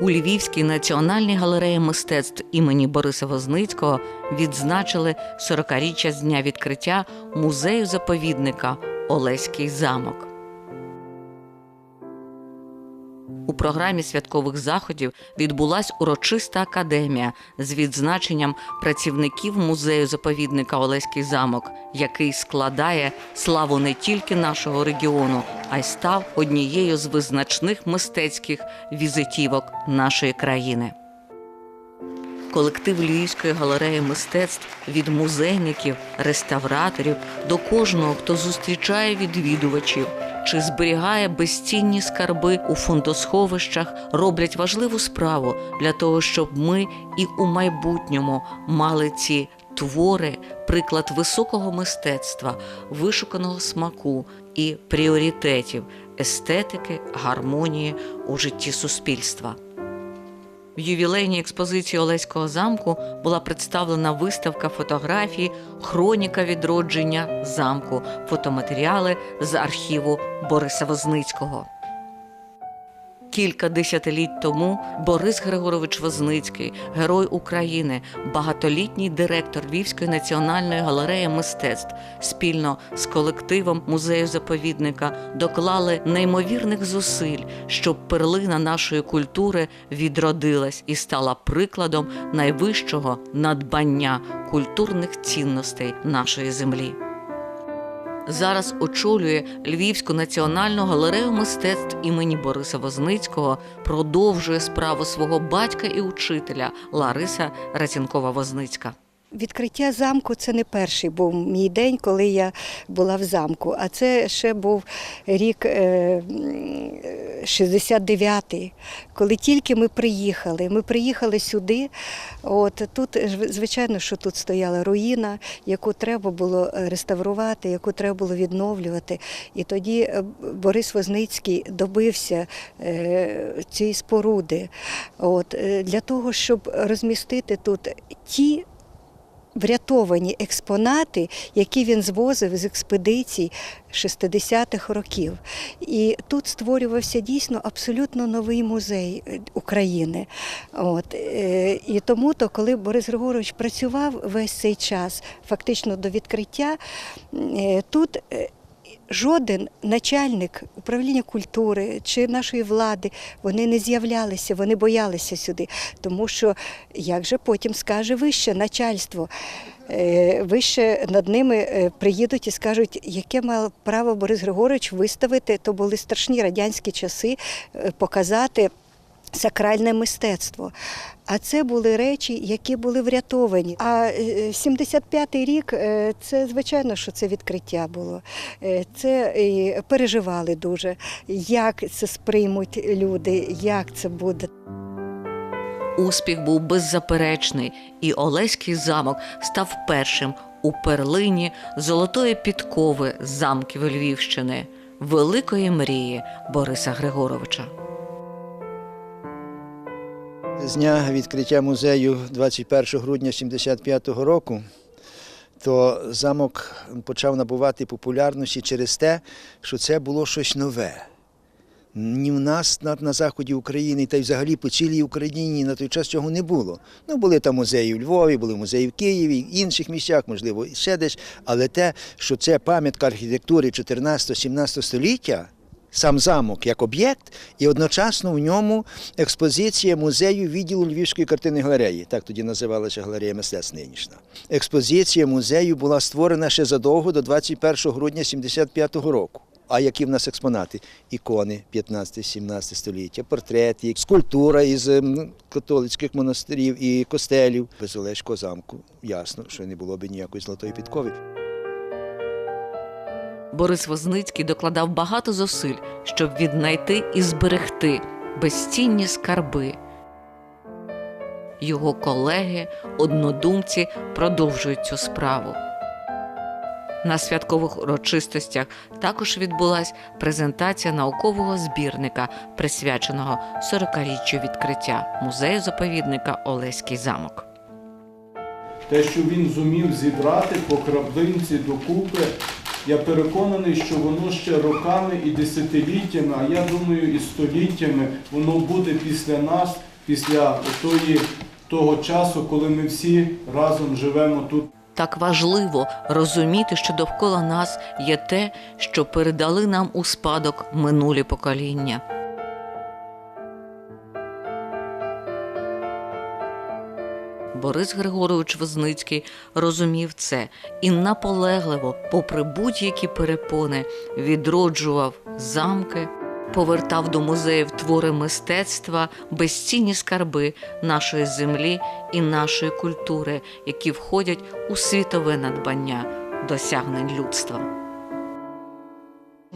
У Львівській національній галереї мистецтв імені Бориса Возницького відзначили 40-річчя з дня відкриття музею заповідника Олеський замок. У програмі святкових заходів відбулась урочиста академія з відзначенням працівників музею заповідника Олеський замок, який складає славу не тільки нашого регіону, а й став однією з визначних мистецьких візитівок нашої країни. Колектив Львівської галереї мистецтв від музейників, реставраторів до кожного, хто зустрічає відвідувачів чи зберігає безцінні скарби у фондосховищах, роблять важливу справу для того, щоб ми і у майбутньому мали ці твори, приклад високого мистецтва, вишуканого смаку і пріоритетів, естетики, гармонії у житті суспільства. В ювілейній експозиції Олеського замку була представлена виставка фотографій Хроніка відродження замку, фотоматеріали з архіву Бориса Возницького. Кілька десятиліть тому Борис Григорович Возницький, герой України, багатолітній директор Львівської національної галереї мистецтв, спільно з колективом музею заповідника доклали неймовірних зусиль, щоб перлина нашої культури відродилась і стала прикладом найвищого надбання культурних цінностей нашої землі зараз очолює Львівську національну галерею мистецтв імені Бориса Возницького, продовжує справу свого батька і учителя Лариса Рацінкова Возницька. Відкриття замку це не перший був мій день, коли я була в замку, а це ще був рік е, 69-й, коли тільки ми приїхали. Ми приїхали сюди. От тут, звичайно, що тут стояла руїна, яку треба було реставрувати, яку треба було відновлювати. І тоді е, Борис Возницький добився е, цієї споруди. От, е, для того, щоб розмістити тут ті врятовані експонати, які він звозив з експедицій 60-х років. І тут створювався дійсно абсолютно новий музей е, України. От. е, І тому, то, коли Борис Григорович працював весь цей час, фактично до відкриття, е, тут. Жоден начальник управління культури чи нашої влади вони не з'являлися, вони боялися сюди, тому що як же потім скаже вище начальство. Е, Вище над ними е, приїдуть і скажуть, яке мав право Борис Григорович виставити, то були страшні радянські часи, е, показати сакральне мистецтво. А це були речі, які були врятовані. А е, 75-й рік е, це звичайно, що це відкриття було. Е, Це переживали дуже, як це сприймуть люди, як це буде. Успіх був беззаперечний, і Олеський замок став першим у перлині золотої підкови замків Львівщини, великої мрії Бориса Григоровича. З дня відкриття музею 21 грудня 75-го року, то замок почав набувати популярності через те, що це було щось нове. Ні в нас на, на заході України, та й взагалі по цілій Україні на той час цього не було. Ну, були там музеї у Львові, були музеї в Києві, інших місцях, можливо, ще десь. Але те, що це пам'ятка архітектури 14-17 століття, сам замок як об'єкт, і одночасно в ньому експозиція музею відділу Львівської картини галереї. Так тоді називалася галерея мистецтв нинішня. Експозиція музею була створена ще задовго до 21 грудня 75-го року. А які в нас експонати? Ікони 15-17 століття, портрети, скульптура із ем, католицьких монастирів і костелів. Без Олеського замку ясно, що не було б ніякої золотої підкови. Борис Возницький докладав багато зусиль, щоб віднайти і зберегти безцінні скарби. Його колеги, однодумці продовжують цю справу. На святкових урочистостях також відбулась презентація наукового збірника, присвяченого 40-річчю відкриття музею заповідника Олеський замок. Те, що він зумів зібрати по краплинці докупи Я переконаний, що воно ще роками і десятиліттями, а я думаю, і століттями воно буде після нас, після тої, того часу, коли ми всі разом живемо тут. Так важливо розуміти, що довкола нас є те, що передали нам у спадок минулі покоління. Борис Григорович Возницький розумів це і наполегливо, попри будь-які перепони, відроджував замки, повертав до музеїв твори мистецтва, безцінні скарби нашої землі і нашої культури, які входять у світове надбання досягнень людства.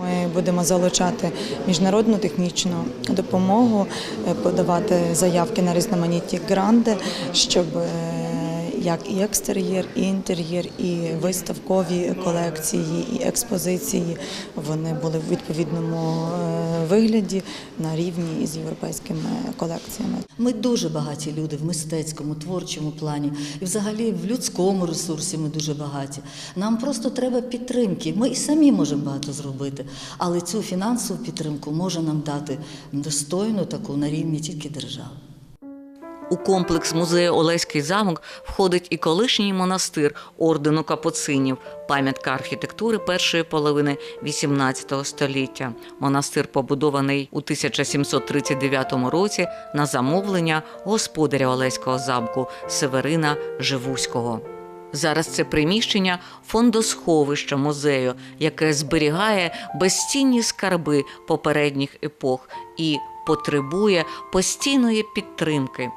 Ми будемо залучати міжнародну технічну допомогу, е, подавати заявки на різноманітні гранди, щоб е, як і екстер'єр, і інтер'єр, і виставкові колекції, і експозиції вони були в відповідному е, вигляді на рівні із європейськими колекціями. Ми дуже багаті люди в мистецькому, творчому плані, і взагалі в людському ресурсі ми дуже багаті. Нам просто треба підтримки. Ми і самі можемо багато зробити, але цю фінансову підтримку може нам дати достойну таку на рівні тільки держави. У комплекс музею Олеський замок входить і колишній монастир ордену капуцинів, пам'ятка архітектури першої половини XVIII століття. Монастир побудований у 1739 році на замовлення господаря Олеського замку Северина Живуського. Зараз це приміщення фондосховища музею, яке зберігає безцінні скарби попередніх епох і потребує постійної підтримки.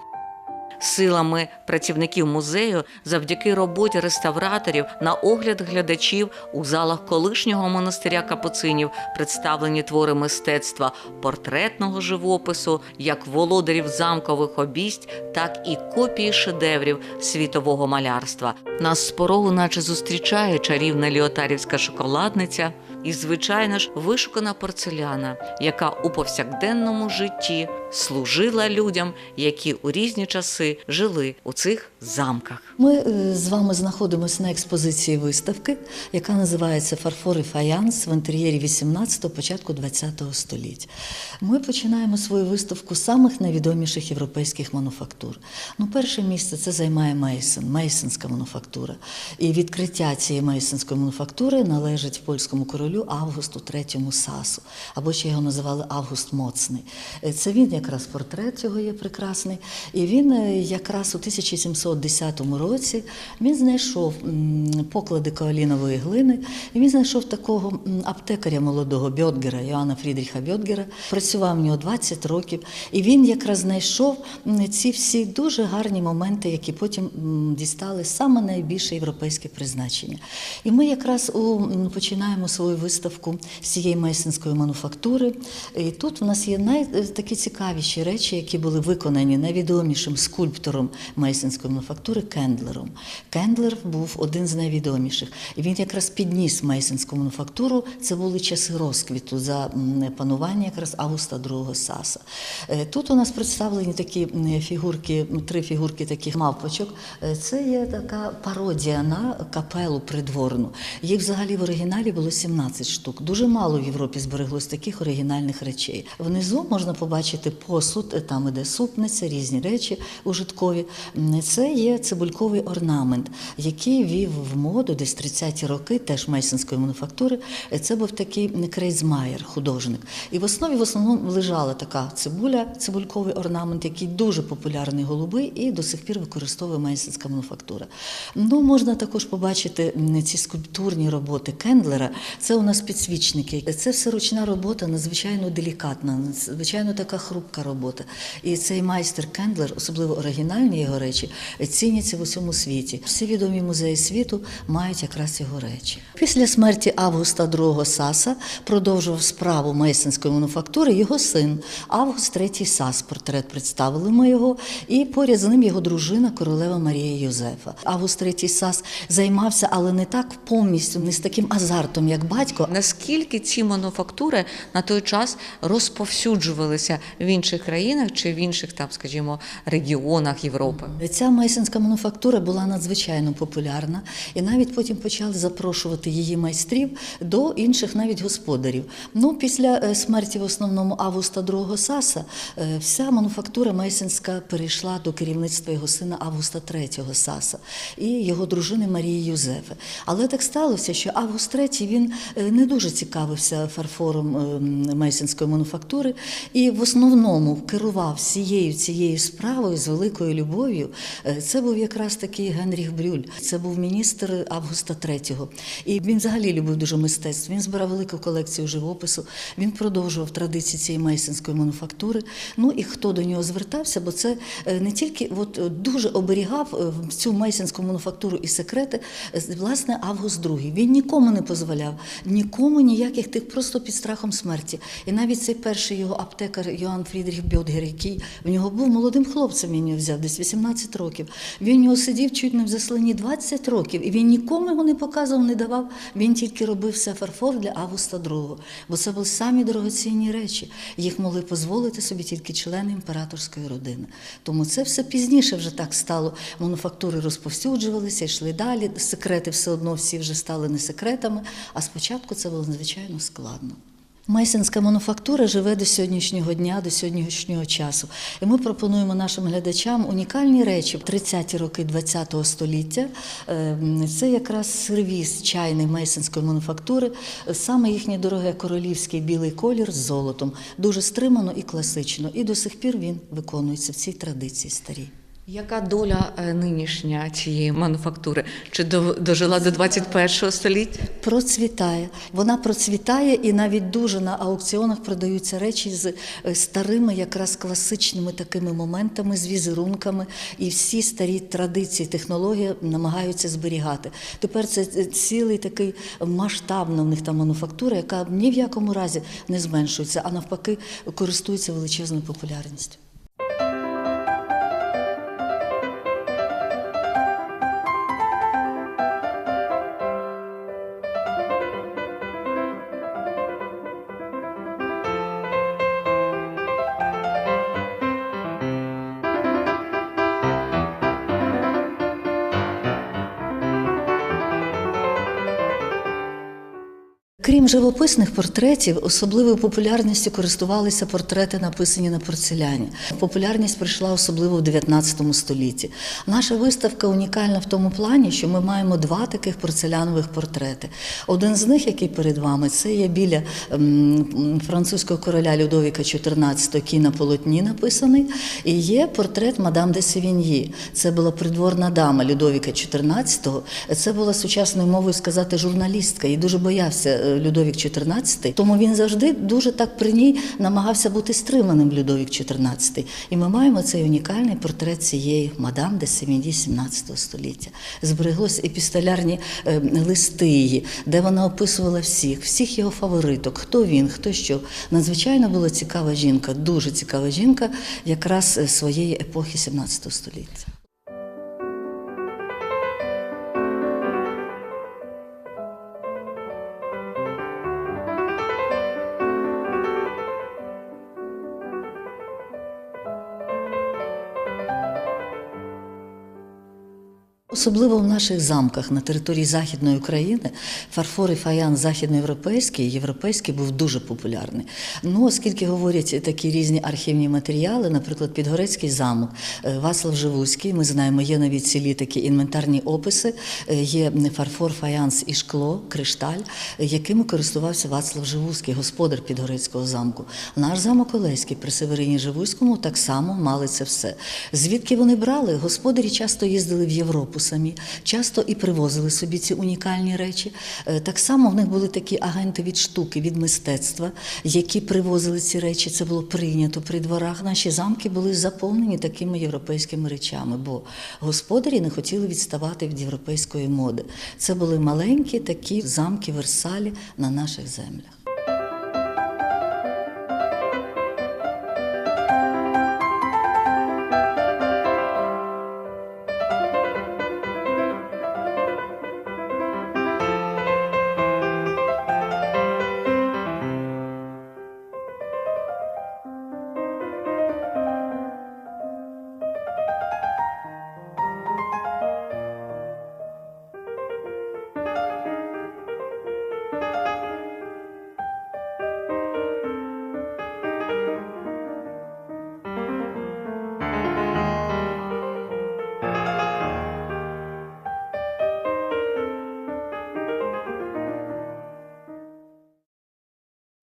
Силами працівників музею завдяки роботі реставраторів на огляд глядачів у залах колишнього монастиря капуцинів представлені твори мистецтва портретного живопису, як володарів замкових обість, так і копії шедеврів світового малярства. Нас з порогу, наче зустрічає чарівна ліотарівська шоколадниця і, звичайно ж, вишукана порцеляна, яка у повсякденному житті служила людям, які у різні часи жили у цих замках. Ми е, з вами знаходимося на експозиції виставки, яка називається Фарфор і фаянс в інтер'єрі 18-го, початку 20-го століття. Ми починаємо свою виставку з самих найвідоміших європейських мануфактур. Ну, перше місце це займає Мейсон, Мейсонська мануфактура. І відкриття цієї мейсонської мануфактури належить польському королю Августу III Сасу, або ще його називали Август Моцний. Е, Це він якраз портрет цього є прекрасний. І він е, якраз у 1710 році він знайшов поклади каолінової глини, і він знайшов такого аптекаря молодого Бьотгера, Йоанна Фрідріха Бьотгера. Працював в нього 20 років, і він якраз знайшов ці всі дуже гарні моменти, які потім дістали саме найбільше європейське призначення. І ми якраз у, починаємо свою виставку цієї мейсенської мануфактури. І тут у нас є най, е, цікавіші речі, які були виконані найвідомішим скульптором мейсенської мануфактури Кендлером. Кендлер був один з найвідоміших. І він якраз підніс мейсенську мануфактуру. Це були часи розквіту за панування якраз Августа II Саса. Е, Тут у нас представлені такі фігурки, три фігурки таких мавпочок. Е, Це є така пародія на капелу придворну. Їх взагалі в оригіналі було 17 штук. Дуже мало в Європі збереглось таких оригінальних речей. Внизу можна побачити посуд, е, там іде супниця, різні речі ужиткові. Це є цибульковий орнамент, який вів в моду десь 30-ті роки, теж мейсонської мануфактури. Е, Це був такий Крейзмаєр, художник. І в основі в основному лежала така цибуля, цибульковий орнамент, який дуже популярний голубий і до сих пір використовує мейсонська мануфактура. Ну, можна також побачити ці скульптурні роботи Кендлера. Це у нас підсвічники. Це все ручна робота, надзвичайно делікатна, надзвичайно така хрупка робота. І цей майстер Кендлер, особливо оригінальні його речі, ціняться в усьому світі. Всі відомі музеї світу мають якраз його речі. Після смерті Августа II Саса продовжував справу мейсенської мануфактури його син Август III Сас. Портрет представили ми його, і поряд з ним його дружина, королева Марія Йозефа. Август III Сас займався, але не так повністю, не з таким азартом, як батько. Хмельницького. Наскільки ці мануфактури на той час розповсюджувалися в інших країнах чи в інших, там, скажімо, регіонах Європи? Ця мейсенська мануфактура була надзвичайно популярна, і навіть потім почали запрошувати її майстрів до інших навіть господарів. Ну, після е, смерті в основному Августа II Саса е, вся мануфактура мейсенська перейшла до керівництва його сина Августа III Саса і його дружини Марії Юзефи. Але так сталося, що Август III він е, не дуже цікавився фарфором е, мейсенської мануфактури і в основному керував всією цією справою з великою любов'ю. Е, Це був якраз такий Генріх Брюль. Це був міністр Августа III. І він взагалі любив дуже мистецтво. Він збирав велику колекцію живопису. Він продовжував традиції цієї мейсенської мануфактури. Ну і хто до нього звертався, бо це е, не тільки от е, дуже оберігав е, цю мейсенську мануфактуру і секрети, е, власне, Август II. Він нікому не дозволяв, нікому ніяких тих просто під страхом смерті. І навіть цей перший його аптекар Йоанн Фрідріх Бьотгер, який в нього був молодим хлопцем, він його взяв десь 18 років. Він в нього сидів чуть не в засланні 20 років, і він нікому його не показував, не давав. Він тільки робив все фарфор для Августа II, бо це були самі дорогоцінні речі. Їх могли дозволити собі тільки члени імператорської родини. Тому це все пізніше вже так стало. Мануфактури розповсюджувалися, йшли далі. Секрети все одно всі вже стали не секретами. А спочатку це було надзвичайно складно. Мейсенська мануфактура живе до сьогоднішнього дня, до сьогоднішнього часу. І ми пропонуємо нашим глядачам унікальні речі в 30-ті роки ХХ століття. Е, Це якраз сервіс чайний мейсенської мануфактури, саме їхній дороге королівський білий колір з золотом. Дуже стримано і класично. І до сих пір він виконується в цій традиції старій. Яка доля е, нинішня цієї мануфактури? Чи до- дожила до 21 століття? Процвітає. Вона процвітає і навіть дуже на аукціонах продаються речі з е, старими, якраз класичними такими моментами, з візерунками. І всі старі традиції, технології намагаються зберігати. Тепер це цілий такий масштабна в них та мануфактура, яка ні в якому разі не зменшується, а навпаки користується величезною популярністю. Крім живописних портретів, особливою популярністю користувалися портрети, написані на порцеляні. Популярність прийшла особливо в 19 столітті. Наша виставка унікальна в тому плані, що ми маємо два таких порцелянових портрети. Один з них, який перед вами, це є біля французького короля Людовіка XIV, який на полотні написаний. І є портрет мадам де Севіньї. Це була придворна дама Людовіка XIV. Це була сучасною мовою сказати журналістка і дуже боявся е, Людовік XIV, тому він завжди дуже так при ній намагався бути стриманим Людовік XIV. І ми маємо цей унікальний портрет цієї мадам де Севіньї 17 століття. Збереглось епістолярні е, листи її, де вона описувала всіх, всіх його фавориток, хто він, хто що. Надзвичайно була цікава жінка, дуже цікава жінка, якраз е, своєї епохи 17 століття. Особливо в наших замках на території Західної України фарфор і фаян західноєвропейський, європейський був дуже популярний. Ну, оскільки говорять такі різні архівні матеріали, наприклад, Підгорецький замок, е, Вацлав Живуцький, ми знаємо, є навіть цілі такі інвентарні описи, е, є фарфор, фаянс і шкло, кришталь, якими користувався Вацлав Живуцький, господар Підгорецького замку. Наш замок Олеський при Северині Живуцькому так само мали це все. Звідки вони брали? Господарі часто їздили в Європу самі, часто і привозили собі ці унікальні речі. Е, Так само в них були такі агенти від штуки, від мистецтва, які привозили ці речі. Це було прийнято при дворах. Наші замки були заповнені такими європейськими речами, бо господарі не хотіли відставати від європейської моди. Це були маленькі такі замки Версалі на наших землях.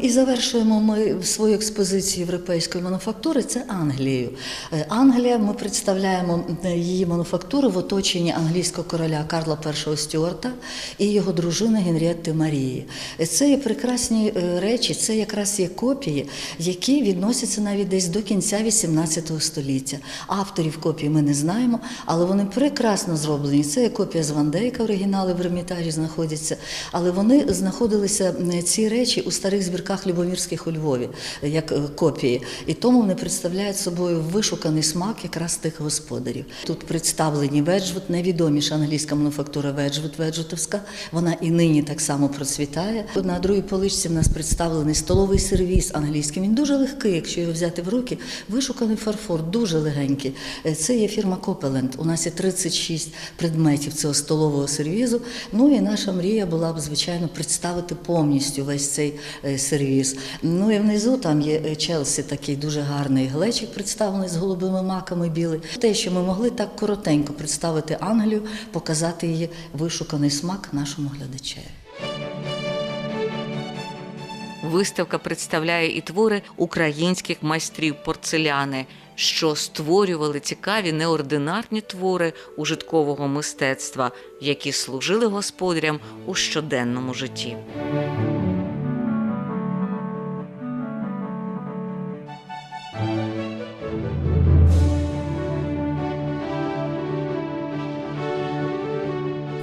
І завершуємо ми свою експозицію європейської мануфактури. Це Англією. Е, Англія. Ми представляємо е, її мануфактуру в оточенні англійського короля Карла І Стюарта і його дружини Генрієтти Марії. Е, Це є прекрасні речі, це якраз є копії, які відносяться навіть десь до кінця XVIII століття. Авторів копій ми не знаємо, але вони прекрасно зроблені. Це є копія з Ван Дейка, оригінали в Ермітажі знаходяться, але вони знаходилися ці речі у старих збірках Любомірських у Львові, як е, копії. І тому вони представляють собою вишуканий смак якраз тих господарів. Тут представлені Веджвуд, найвідоміша англійська мануфактура Веджвуд, Веджвутовська. Вона і нині так само процвітає. На другій поличці в нас представлений столовий сервіс англійський. Він дуже легкий, якщо його взяти в руки. Вишуканий фарфор, дуже легенький. Е, Це є фірма Копеленд. У нас є 36 предметів цього столового сервізу. Ну і наша мрія була б, звичайно, представити повністю весь цей е, сервіз. Ну і внизу там є е, Челсі, такий дуже гарний глечик, представлений з голубими маками білий. Те, що ми могли так коротенько представити Англію, показати її вишуканий смак нашому глядачеві. Виставка представляє і твори українських майстрів порцеляни, що створювали цікаві неординарні твори ужиткового мистецтва, які служили господарям у щоденному житті.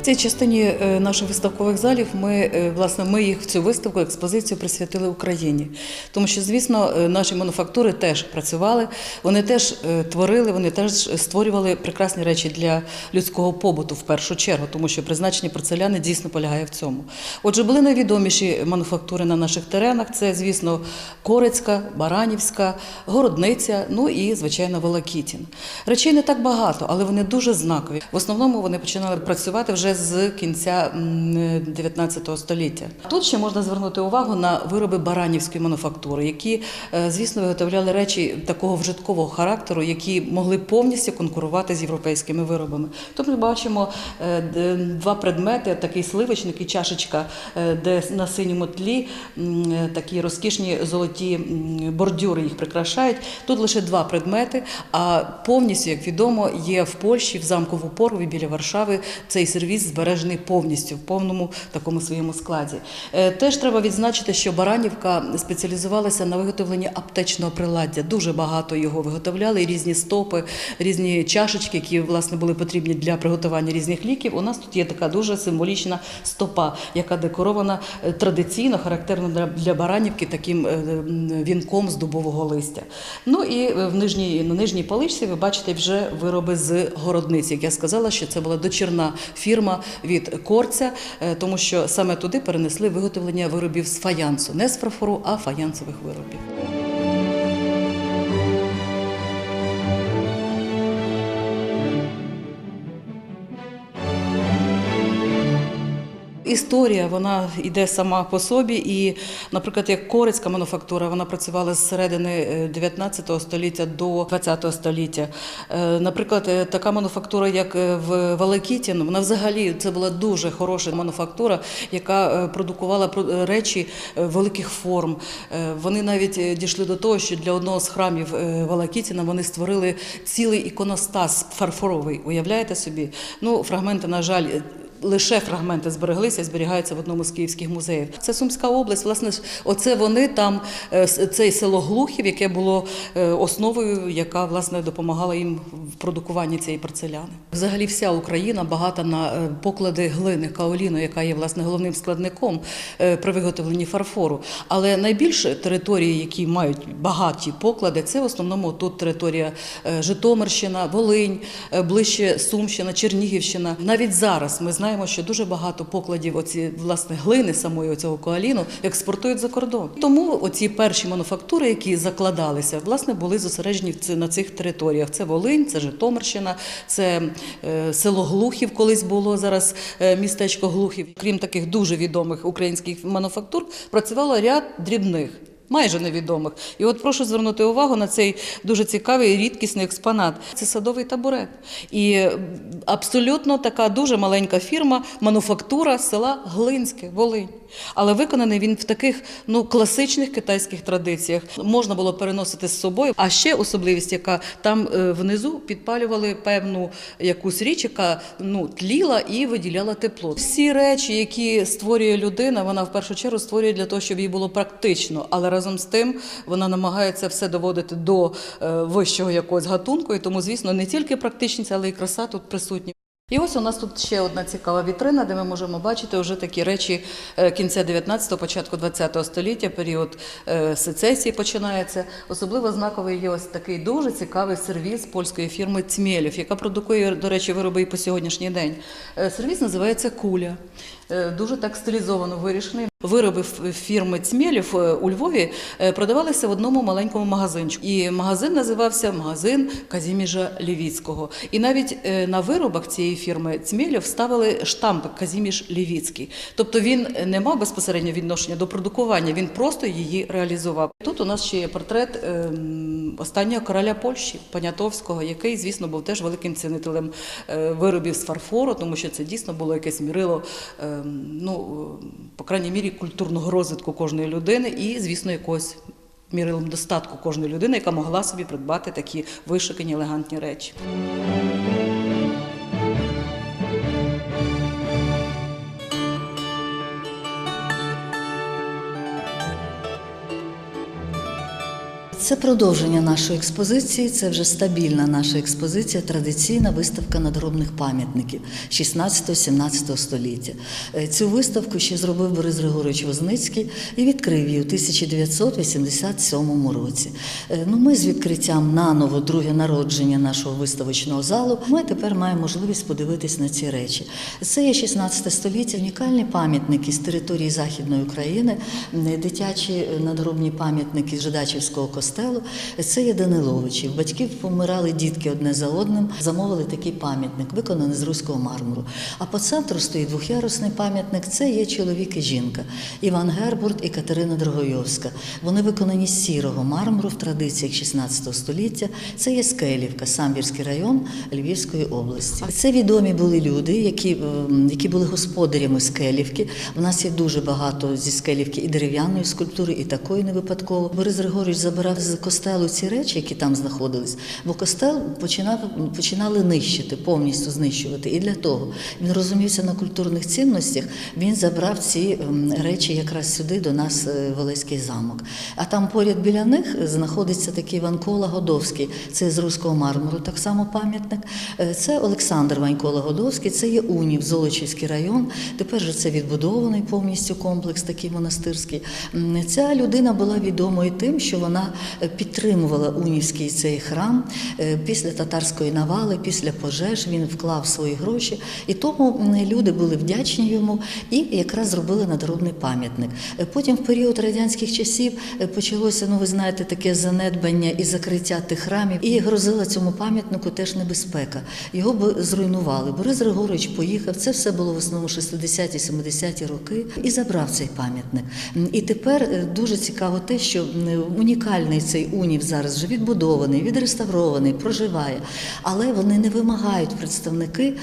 Цій частині е, наших виставкових залів ми е, власне ми їх в цю виставку експозицію присвятили Україні, тому що, звісно, е, наші мануфактури теж працювали, вони теж творили, вони теж створювали прекрасні речі для людського побуту в першу чергу, тому що призначення порцеляни дійсно полягає в цьому. Отже, були найвідоміші мануфактури на наших теренах. Це, звісно, Корецька, Баранівська, Городниця, ну і звичайно Волокітін. Речей не так багато, але вони дуже знакові. В основному вони починали працювати вже з кінця 19 століття. Тут ще можна звернути увагу на вироби баранівської мануфактури, які, е, звісно, виготовляли речі такого вжиткового характеру, які могли повністю конкурувати з європейськими виробами. Тут ми бачимо е, два предмети: такий сливочник і чашечка, е, де на синьому тлі такі розкішні золоті бордюри їх прикрашають. Тут лише два предмети, а повністю, як відомо, є в Польщі, в замку в Упорові біля Варшави цей збережений повністю в повному такому своєму складі. Е, Теж треба відзначити, що Баранівка спеціалізувалася на виготовленні аптечного приладдя. Дуже багато його виготовляли, різні стопи, різні чашечки, які власне були потрібні для приготування різних ліків. У нас тут є така дуже символічна стопа, яка декорована е, традиційно, характерно для- Баранівки, таким е, вінком з дубового листя. Ну і в нижній на нижній поличці ви бачите вже вироби з городниці. Як я сказала, що це була дочірна фірма від корця, е, тому що саме туди перенесли виготовлення виробів з фаянсу, не з фарфору, а фаянсових виробів. Історія вона йде сама по собі, і, наприклад, як корецька мануфактура, вона працювала з середини е, 19 століття до 20 століття. Е, Наприклад, е, така мануфактура, як е, в Валекітін, вона взагалі це була дуже хороша мануфактура, яка е, продукувала е, речі е, великих форм. Е, Вони навіть е, дійшли до того, що для одного з храмів е, Валакітіна вони створили цілий іконостас фарфоровий. Уявляєте собі? Ну, фрагменти, на жаль. Лише фрагменти збереглися, зберігаються в одному з київських музеїв. Це Сумська область. Власне, оце вони там, е, с- це село Глухів, яке було е, основою, яка власне допомагала їм в продукуванні цієї порцеляни. Взагалі, вся Україна багата на е, поклади глини, каоліну, яка є власне головним складником при виготовленні фарфору. Але найбільше території, які мають багаті поклади, це в основному тут територія Житомирщина, Волинь, ближче Сумщина, Чернігівщина. Навіть зараз ми знаємо, що дуже багато покладів оці власне глини самої цього коаліну експортують за кордон. Тому оці перші мануфактури, які закладалися, власне були зосереджені на цих територіях. Це Волинь, це Житомирщина, це е, село Глухів, колись було зараз е, містечко Глухів. Крім таких дуже відомих українських мануфактур, працювало ряд дрібних. Майже невідомих. І от прошу звернути увагу на цей дуже цікавий рідкісний експонат. Це садовий табурет. І абсолютно така дуже маленька фірма, мануфактура села Глинське, Волинь. Але виконаний він в таких ну класичних китайських традиціях. Можна було переносити з собою. А ще особливість, яка там е, внизу підпалювали певну якусь річ, яка ну тліла і виділяла тепло. Всі речі, які створює людина, вона в першу чергу створює для того, щоб їй було практично, але разом з тим вона намагається все доводити до е, вищого якогось гатунку. І тому, звісно, не тільки практичність, але й краса тут присутні. І ось у нас тут ще одна цікава вітрина, де ми можемо бачити вже такі речі е, кінця 19-го, початку 20-го століття, період е, сецесії починається. Особливо знаковий є ось такий дуже цікавий сервіс польської фірми Цмєлєв, яка продукує, до речі, вироби і по сьогоднішній день. Сервіс називається Куля. Дуже так стилізовано вирішений. Вироби фірми Цмєлєв е, у Львові е, продавалися в одному маленькому магазинчику. І магазин називався магазин Казіміжа Лівіцького. І навіть е, на виробах цієї фірми Цмєлєв ставили штамп Казіміж Лівіцький. Тобто він не мав безпосередньо відношення до продукування, він просто її реалізував. Тут у нас ще є портрет ем, останнього короля Польщі Понятовського, який, звісно, був теж великим цінителем е, виробів з фарфору, тому що це дійсно було якесь мірило, ем, ну, по крайній мірі, культурного розвитку кожної людини і, звісно, якогось мірилом достатку кожної людини, яка могла собі придбати такі вишикані елегантні речі. Це продовження нашої експозиції. Це вже стабільна наша експозиція, традиційна виставка надгробних пам'ятників 16-17 століття. Е, Цю виставку ще зробив Борис Григорович Возницький і відкрив її у 1987 році. Е, Ну, ми з відкриттям наново друге народження нашого виставочного залу. Ми тепер маємо можливість подивитись на ці речі. Це є 16 століття, унікальні пам'ятники з території Західної України, дитячі е, надгробні пам'ятники з Жидачівського костелу. Це є Даниловичів. Батьків помирали дітки одне за одним, замовили такий пам'ятник, виконаний з руського мармуру. А по центру стоїть двох'ярусний пам'ятник. Це є чоловік і жінка Іван Гербурт і Катерина Дрогойовська. Вони виконані з сірого мармуру в традиціях 16 століття. Це є Скелівка, Самбірський район Львівської області. Це відомі були люди, які, ем, які були господарями Скелівки. У нас є дуже багато зі Скелівки і дерев'яної скульптури, і такої не випадково. Борис Григорович забирав з костелу ці речі, які там знаходились, бо костел починав починали нищити, повністю знищувати. І для того він розумівся на культурних цінностях. Він забрав ці ем, речі якраз сюди до нас е, в замок. А там поряд біля них знаходиться такий Ванкола Годовський. Це з руського мармуру, так само пам'ятник. Е, Це Олександр Ванькола Годовський, це є Унів, Золочівський район. Тепер же це відбудований повністю комплекс, такий монастирський. Ця людина була відомою тим, що вона підтримувала унівський цей храм Е, після татарської навали, після пожеж. Він вклав свої гроші, і тому люди були вдячні йому і якраз зробили надгробний пам'ятник. Е, Потім, в період радянських часів, е, почалося, ну ви знаєте, таке занедбання і закриття тих храмів, і грозила цьому пам'ятнику теж небезпека. Його б зруйнували. Борис Григорович поїхав. Це все було в основному 60-70-ті роки і забрав цей пам'ятник. І тепер дуже цікаво те, що унікальний цей унів зараз вже відбудований, відреставрований, проживає. Але вони не вимагають представники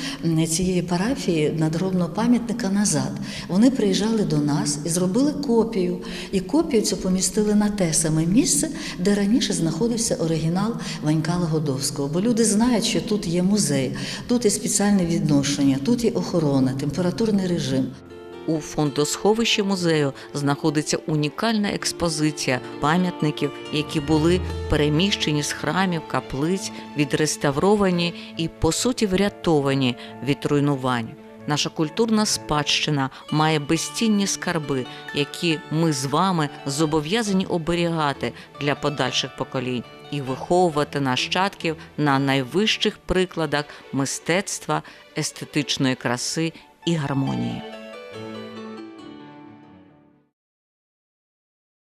цієї парафії надгробного пам'ятника назад. Вони приїжджали до нас і зробили копію. І копію цю помістили на те саме місце, де раніше знаходився оригінал Ванька Лагодовського. Бо люди знають, що тут є музей, тут є спеціальне відношення, тут є охорона, температурний режим. У фондосховищі музею знаходиться унікальна експозиція пам'ятників, які були переміщені з храмів, каплиць, відреставровані і, по суті, врятовані від руйнувань. Наша культурна спадщина має безцінні скарби, які ми з вами зобов'язані оберігати для подальших поколінь і виховувати нащадків на найвищих прикладах мистецтва, естетичної краси і гармонії.